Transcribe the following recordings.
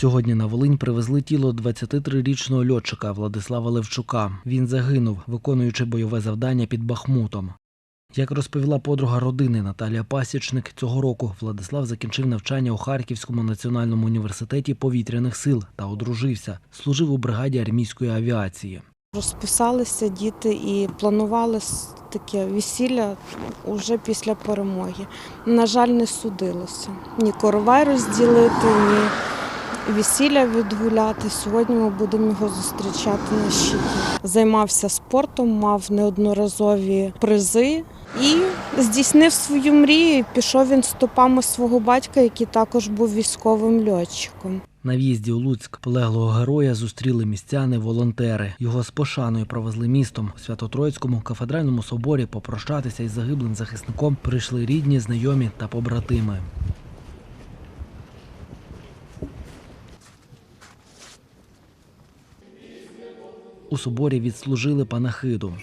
Сьогодні на Волинь привезли тіло 23-річного льотчика Владислава Левчука. Він загинув, виконуючи бойове завдання під Бахмутом. Як розповіла подруга родини Наталія Пасічник, цього року Владислав закінчив навчання у Харківському національному університеті повітряних сил та одружився. Служив у бригаді армійської авіації. Розписалися діти і планували таке весілля вже після перемоги. На жаль, не судилося. Ні коровай розділити, ні весілля відгуляти. Сьогодні ми будемо його зустрічати на щиті. Займався спортом, мав неодноразові призи і здійснив свою мрію. Пішов він стопами свого батька, який також був військовим льотчиком. На в'їзді у Луцьк полеглого героя зустріли містяни, волонтери. Його з пошаною провезли містом у Свято-Троїцькому кафедральному соборі попрощатися із загиблим захисником прийшли рідні, знайомі та побратими. У соборі відслужили панахиду.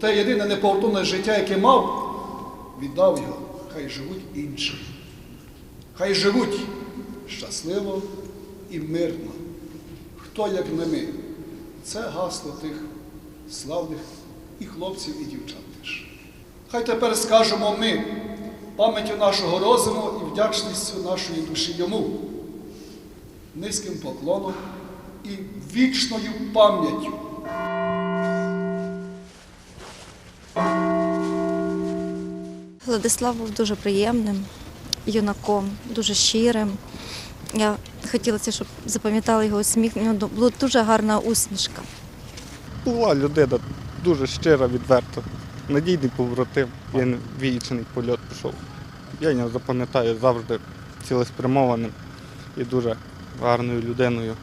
Те єдине неповторне життя, яке мав, віддав його. Хай живуть інші. Хай живуть щасливо і мирно. Хто як не ми? Це гасло тих славних і хлопців, і дівчат теж. Хай тепер скажемо ми пам'яттю нашого розуму і вдячністю нашої душі йому, низьким поклоном і вічною пам'яттю. Владислав був дуже приємним юнаком, дуже щирим. Я хотілося, щоб запам'ятали його сміх. У нього була дуже гарна усмішка. Була людина дуже щира, відверта, надійний побратим. Він вічний польот пішов. Я його запам'ятаю завжди цілеспрямованим і дуже гарною людиною.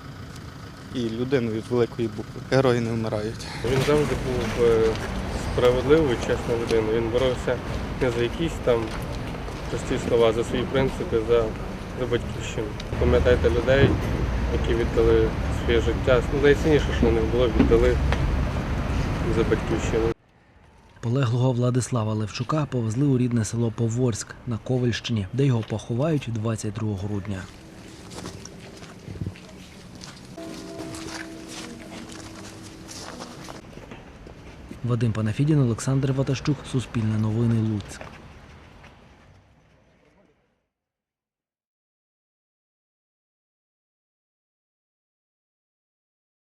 І людиною з великої букви. Герої не вмирають. Він завжди був е, справедливою, чесною людиною. Він боровся не за якісь там прості слова, за свої принципи, за, за батьківщину. Пам'ятайте людей, які віддали своє життя. Ну, найцінніше, що них було, віддали за батьківщину. Полеглого Владислава Левчука повезли у рідне село Поворськ на Ковальщині, де його поховають 22 грудня. Вадим Панафідін, Олександр Ватащук, Суспільне новини Луцьк.